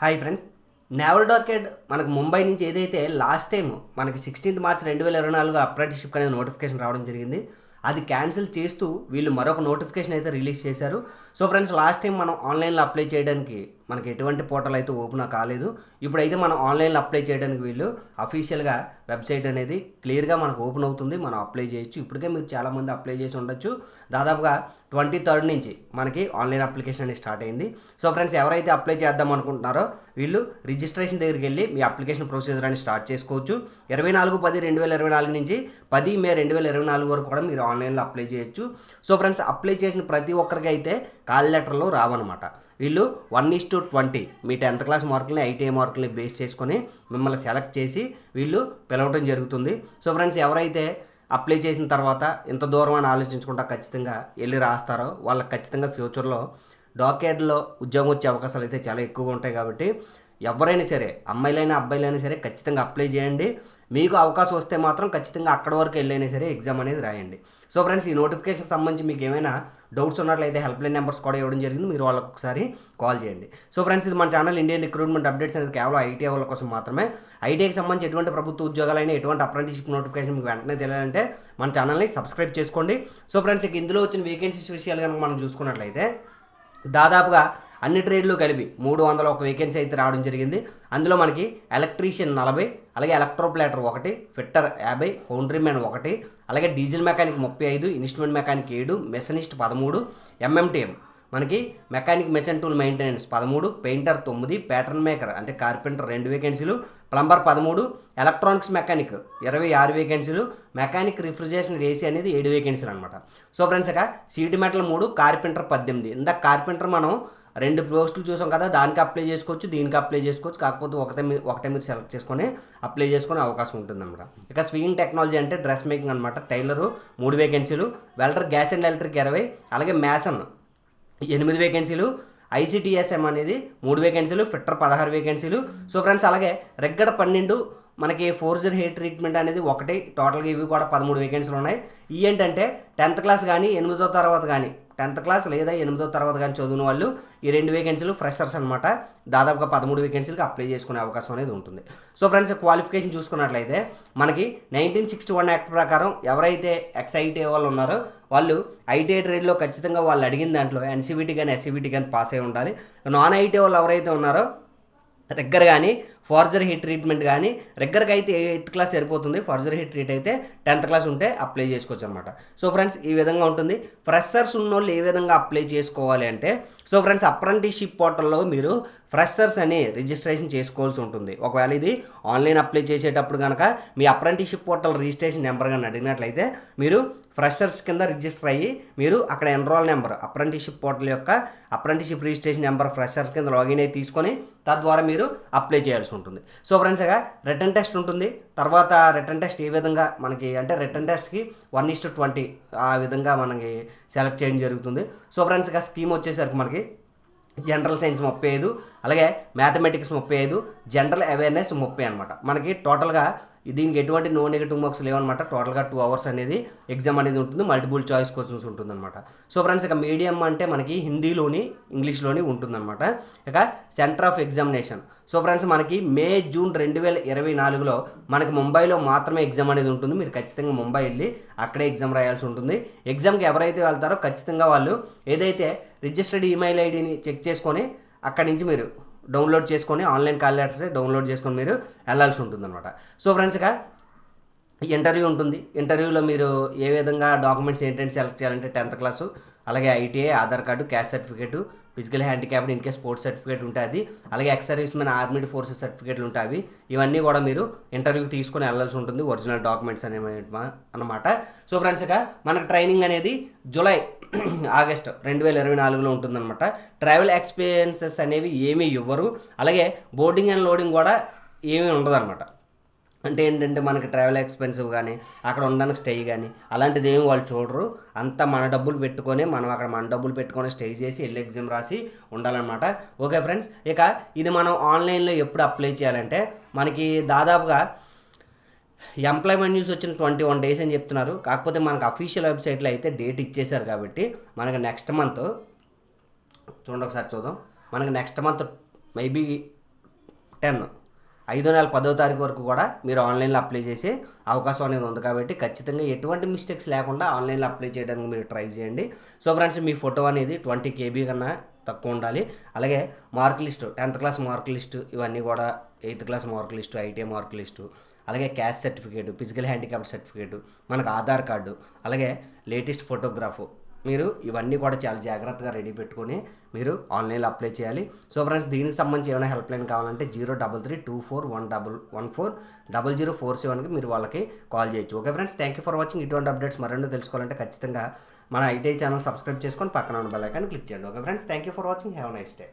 Hi friends naval docket మనకు ముంబై నుంచి ఏదైతే లాస్ట్ టైం మనకి సిక్స్టీన్త్ మార్చ్ రెండు వేల ఇరవై నాలుగు అప్రెంటిషిప్ అనేది నోటిఫికేషన్ రావడం జరిగింది అది క్యాన్సిల్ చేస్తూ వీళ్ళు మరొక నోటిఫికేషన్ అయితే రిలీజ్ చేశారు. సో ఫ్రెండ్స్ లాస్ట్ టైం మనం ఆన్లైన్లో అప్లై చేయడానికి మనకి ఎటువంటి పోర్టల్ అయితే ఓపెన్ కాలేదు. ఇప్పుడైతే మనం ఆన్లైన్లో అప్లై చేయడానికి వీళ్ళు అఫీషియల్గా వెబ్సైట్ అనేది క్లియర్గా మనకు ఓపెన్ అవుతుంది. మనం అప్లై చేయొచ్చు. ఇప్పటికే మీరు చాలామంది అప్లై చేసి ఉండొచ్చు. దాదాపుగా ట్వంటీ థర్డ్ నుంచి మనకి ఆన్లైన్ అప్లికేషన్ అనేది స్టార్ట్ అయింది. సో ఫ్రెండ్స్ ఎవరైతే అప్లై చేద్దాం అనుకుంటున్నారో వీళ్ళు రిజిస్ట్రేషన్ దగ్గరికి వెళ్ళి మీ అప్లికేషన్ ప్రొసీజర్ అని స్టార్ట్ చేసుకోవచ్చు. ఇరవై నాలుగు పది రెండు వేల ఇరవై నాలుగు నుంచి పది మే రెండు వేల ఇరవై నాలుగు వరకు కూడా మీరు ఆన్లైన్లో అప్లై చేయొచ్చు. సో ఫ్రెండ్స్ అప్లై చేసిన ప్రతి ఒక్కరికి అయితే కాల్ లెటర్లో రావన్నమాట. వీళ్ళు వన్ ఈస్ టు ట్వంటీ మీ టెన్త్ క్లాస్ మార్కుల్ని ఐటీఐ మార్కులని బేస్ చేసుకొని మిమ్మల్ని సెలెక్ట్ చేసి వీళ్ళు పిలవటం జరుగుతుంది. సో ఫ్రెండ్స్ ఎవరైతే అప్లై చేసిన తర్వాత ఇంత దూరం అని ఆలోచించకుండా ఖచ్చితంగా వెళ్ళి రాస్తారో వాళ్ళకి ఖచ్చితంగా ఫ్యూచర్లో డాకేడ్లో ఉద్యోగం వచ్చే అవకాశాలు అయితే చాలా ఎక్కువగా ఉంటాయి కాబట్టి ఎవరైనా సరే అమ్మాయిలైనా అబ్బాయిలైనా సరే ఖచ్చితంగా అప్లై చేయండి. మీకు అవకాశం వస్తే మాత్రం ఖచ్చితంగా అక్కడ వరకు వెళ్ళైనా సరే ఎగ్జామ్ అనేది రాయండి. సో ఫ్రెండ్స్ ఈ నోటిఫికేషన్ సంబంధించి మీకు ఏమైనా డౌట్స్ ఉన్నట్లయితే హెల్ప్ లైన్ నెంబర్స్ కూడా ఇవ్వడం జరిగింది. మీరు వాళ్ళకి ఒకసారి కాల్ చేయండి. సో ఫ్రెండ్స్ ఇది మన ఛానల్ ఇండియన్ రిక్రూట్మెంట్ అప్డేట్స్ అనేది కేవలం ఐటీ వాళ్ళ కోసం మాత్రమే. ఐటీఐకి సంబంధించి ఎటువంటి ప్రభుత్వ ఉద్యోగాలైనా ఎటువంటి అప్రెంటిస్షిప్ నోటిఫికేషన్ మీకు వెంటనే తెలియాలంటే మన ఛానల్ని సబ్స్క్రైబ్ చేసుకోండి. సో ఫ్రెండ్స్ ఇక ఇందులో వచ్చిన వేకెన్సీస్ విషయాలు కనుక మనం చూసుకున్నట్లయితే దాదాపుగా అన్ని ట్రేడ్లు కలిపి మూడు వందల ఒక వేకెన్సీ అయితే రావడం జరిగింది. అందులో మనకి ఎలక్ట్రీషియన్ నలభై అలాగే ఎలక్ట్రోప్లేటర్ ఒకటి ఫిట్టర్ యాభై ఫౌండరీ మ్యాన్ ఒకటి అలాగే డీజిల్ మెకానిక్ ముప్పై ఐదు ఇన్స్ట్రుమెంట్ మెకానిక్ ఏడు మెషనిస్ట్ పదమూడు ఎంఎంటీఎం మనకి మెకానిక్ మెషిన్ టూల్ మెయింటెనెన్స్ పదమూడు పెయింటర్ తొమ్మిది ప్యాటర్న్ మేకర్ అంటే కార్పెంటర్ రెండు వేకెన్సీలు ప్లంబర్ పదమూడు ఎలక్ట్రానిక్స్ మెకానిక్ ఇరవై ఆరు వేకెన్సీలు మెకానిక్ రిఫ్రిజరేషన్ ఏసీ అనేది ఏడు వేకెన్సీలు అనమాట సో ఫ్రెండ్స్ ఇక సీటు మెటల్ మూడు కార్పెంటర్ పద్దెనిమిది. ఇందాక కార్పెంటర్ మనం రెండు పోస్టులు చూసాం కదా దానికి అప్లై చేసుకోవచ్చు దీనికి అప్లై చేసుకోవచ్చు కాకపోతే ఒకటే మీరు ఒకటే మీరు సెలెక్ట్ చేసుకొని అప్లై చేసుకునే అవకాశం ఉంటుందన్నమాట. ఇక స్వింగ్ టెక్నాలజీ అంటే డ్రెస్ మేకింగ్ అనమాట టైలరు మూడు వేకెన్సీలు వెల్డర్ గ్యాస్ అండ్ ఎలక్ట్రిక్ ఇరవై అలాగే మ్యాసన్ ఎనిమిది వేకెన్సీలు ఐసిటిఎస్ఎం అనేది మూడు వేకెన్సీలు ఫిట్టర్ పదహారు వేకెన్సీలు సో ఫ్రెండ్స్ అలాగే రెగ్గడ పన్నెండు మనకి ఫోర్జర్ హెయిర్ ట్రీట్మెంట్ అనేది ఒకటి టోటల్గా ఇవి కూడా పదమూడు వేకెన్సీలు ఉన్నాయి. ఏంటంటే టెన్త్ క్లాస్ కానీ ఎనిమిదో తర్వాత కానీ టెన్త్ క్లాస్ లేదా ఎనిమిదో తర్వాత కానీ చదివిన వాళ్ళు ఈ రెండు వేకెన్సీలు ఫ్రెషర్స్ అనమాట దాదాపుగా పదమూడు వేకెన్సీలకు అప్లై చేసుకునే అవకాశం అనేది ఉంటుంది. సో ఫ్రెండ్స్ క్వాలిఫికేషన్ చూసుకున్నట్లయితే మనకి నైన్టీన్ సిక్స్టీ వన్ యాక్ట్ ప్రకారం ఎవరైతే ఎక్స్ఐటీ వాళ్ళు ఉన్నారో వాళ్ళు ఐటీఐ ట్రేడ్లో ఖచ్చితంగా వాళ్ళు అడిగిన దాంట్లో ఎన్సీబీటీ కానీ ఎస్సీబీటీ కానీ పాస్ అయి ఉండాలి. నాన్ ఐటీ వాళ్ళు ఎవరైతే ఉన్నారో దగ్గర కానీ ఫార్జర్ హిట్ ట్రీట్మెంట్ కానీ రెగ్గర్గా అయితే ఎయిత్ క్లాస్ సరిపోతుంది ఫార్జర్ హిట్ ట్రీట్ అయితే టెన్త్ క్లాస్ ఉంటే అప్లై చేసుకోవచ్చు అనమాట సో ఫ్రెండ్స్ ఈ విధంగా ఉంటుంది. ఫ్రెషర్స్ ఉన్నోళ్ళు ఏ విధంగా అప్లై చేసుకోవాలి అంటే సో ఫ్రెండ్స్ అప్రెంటిస్షిప్ పోర్టల్లో మీరు ఫ్రెషర్స్ అని రిజిస్ట్రేషన్ చేసుకోవాల్సి ఉంటుంది. ఒకవేళ ఇది ఆన్లైన్ అప్లై చేసేటప్పుడు కనుక మీ అప్రెంటిస్షిప్ పోర్టల్ రిజిస్ట్రేషన్ నెంబర్ కానీ అడిగినట్లయితే మీరు ఫ్రెషర్స్ కింద రిజిస్టర్ అయ్యి మీరు అక్కడ ఎన్రోల్ నెంబర్ అప్రెంటిస్షిప్ పోర్టల్ యొక్క అప్రెంటిస్షిప్ రిజిస్ట్రేషన్ నెంబర్ ఫ్రెషర్స్ కింద లాగిన్ అయ్యి తీసుకొని తద్వారా మీరు అప్లై చేయాల్సి ఉంటుంది. ఉంటుంది. సో ఫ్రెండ్స్ ఇక రిటర్న్ టెస్ట్ ఉంటుంది. తర్వాత రిటర్న్ టెస్ట్ ఏ విధంగా మనకి అంటే రిటర్న్ టెస్ట్కి వన్ ఇస్ టు ట్వంటీ ఆ విధంగా మనకి సెలెక్ట్ చేయడం జరుగుతుంది. సో ఫ్రెండ్స్ ఇక స్కీమ్ వచ్చేసరికి మనకి జనరల్ సైన్స్ ముప్పై ఐదు అలాగే మ్యాథమెటిక్స్ ముప్పై ఐదు జనరల్ అవేర్నెస్ ముప్పై అనమాట మనకి టోటల్గా దీనికి ఎటువంటి నో నెగిటివ్ మార్క్స్ లేవన్నమాట. టోటల్గా టూ అవర్స్ అనేది ఎగ్జామ్ అనేది ఉంటుంది మల్టిపుల్ చాయిస్ క్వశ్చన్స్ ఉంటుందన్నమాట. సో ఫ్రెండ్స్ ఇక మీడియం అంటే మనకి హిందీలోని ఇంగ్లీష్లోని ఉంటుందన్నమాట. ఇక centre of examination. So friends మనకి మే జూన్ రెండు వేల ఇరవై నాలుగులో మనకి ముంబైలో మాత్రమే ఎగ్జామ్ అనేది ఉంటుంది. మీరు ఖచ్చితంగా ముంబై వెళ్ళి అక్కడే ఎగ్జామ్ రాయాల్సి ఉంటుంది. ఎగ్జామ్కి ఎవరైతే వెళ్తారో ఖచ్చితంగా వాళ్ళు ఏదైతే రిజిస్టర్డ్ ఈమెయిల్ ఐడిని చెక్ చేసుకొని అక్కడి నుంచి మీరు డౌన్లోడ్ చేసుకొని ఆన్లైన్ కాల్ లెటర్స్ డౌన్లోడ్ చేసుకొని మీరు వెళ్ళాల్సి ఉంటుందన్నమాట. సో ఫ్రెండ్స్గా ఇంటర్వ్యూ ఉంటుంది. ఇంటర్వ్యూలో మీరు ఏ విధంగా డాక్యుమెంట్స్ ఏంటంటే సెలెక్ట్ చేయాలంటే టెన్త్ క్లాసు అలాగే ITI Aadhaar card caste certificate physical handicapped ఇన్కే sports certificate ఉంటుంది. అలాగే ex servicemen armed forces సర్టిఫికేట్లు ఉంటాయి ఇవన్నీ కూడా మీరు ఇంటర్వ్యూకి తీసుకొని వెళ్ళాల్సి ఉంటుంది. ఒరిజినల్ డాక్యుమెంట్స్ అనేవి అనమాట సో ఫ్రెండ్స్ ఇక మనకు ట్రైనింగ్ అనేది జూలై ఆగస్ట్ రెండు వేల ఇరవై నాలుగులో ఉంటుందన్నమాట. ట్రావెల్ ఎక్స్పీరియన్సెస్ అనేవి ఏమీ ఇవ్వరు. అలాగే బోర్డింగ్ అండ్ లోడింగ్ కూడా ఏమీ ఉండదన్నమాట. అంటే ఏంటంటే మనకి ట్రావెల్ ఎక్స్పెన్సివ్ కానీ అక్కడ ఉండడానికి స్టే కానీ అలాంటిది ఏమి వాళ్ళు చూడరు. అంతా మన డబ్బులు పెట్టుకొని మనం అక్కడ మన డబ్బులు పెట్టుకొని స్టే చేసి వెళ్ళి ఎగ్జామ్ రాసి ఉండాలన్నమాట. ఓకే ఫ్రెండ్స్ ఇక ఇది మనం ఆన్లైన్లో ఎప్పుడు అప్లై చేయాలంటే మనకి దాదాపుగా ఎంప్లాయ్మెంట్ న్యూస్ వచ్చిన ట్వంటీ వన్ డేస్ అని చెప్తున్నారు. కాకపోతే మనకు అఫీషియల్ వెబ్సైట్లో అయితే డేట్ ఇచ్చేశారు కాబట్టి మనకి నెక్స్ట్ మంత్ చూడండి ఒకసారి చూద్దాం. మనకి నెక్స్ట్ మంత్ మేబీ టెన్ ఐదో నెల పదో తారీఖు వరకు కూడా మీరు ఆన్లైన్లో అప్లై చేసే అవకాశం అనేది ఉంది కాబట్టి ఖచ్చితంగా ఎటువంటి మిస్టేక్స్ లేకుండా ఆన్లైన్లో అప్లై చేయడానికి మీరు ట్రై చేయండి. సో ఫ్రెండ్స్ మీ ఫోటో అనేది ట్వంటీ కేబీ కన్నా తక్కువ ఉండాలి. అలాగే mark list tenth class mark list ఇవన్నీ కూడా eighth class mark list ITI mark list అలాగే caste certificate physical handicap certificate మనకు ఆధార్ కార్డు అలాగే లేటెస్ట్ ఫోటోగ్రాఫు మీరు ఇవన్నీ కూడా చాలా జాగ్రత్తగా రెడీ పెట్టుకొని మీరు ఆన్లైన్లో అప్లై చేయాలి. సో ఫ్రెండ్స్ దీనికి సంబంధించి ఏమైనా హెల్ప్ లైన్ కావాలంటే zero double three two four one double one four double zero four సెవెన్కి మీరు వాళ్ళకి కాల్ చేయొచ్చు. Okay friends thank you for watching ఇటువంటి అప్డేట్స్ మరెన్నో తెలుసుకోవాలంటే ఖచ్చితంగా మన ఐటీఐ ఛానల్ సబ్స్క్రైబ్ చేసుకొని పక్కన ఉన్న బెల్ ఐకాన్ క్లిక్ చేయండి. Okay friends thank you for watching have nice day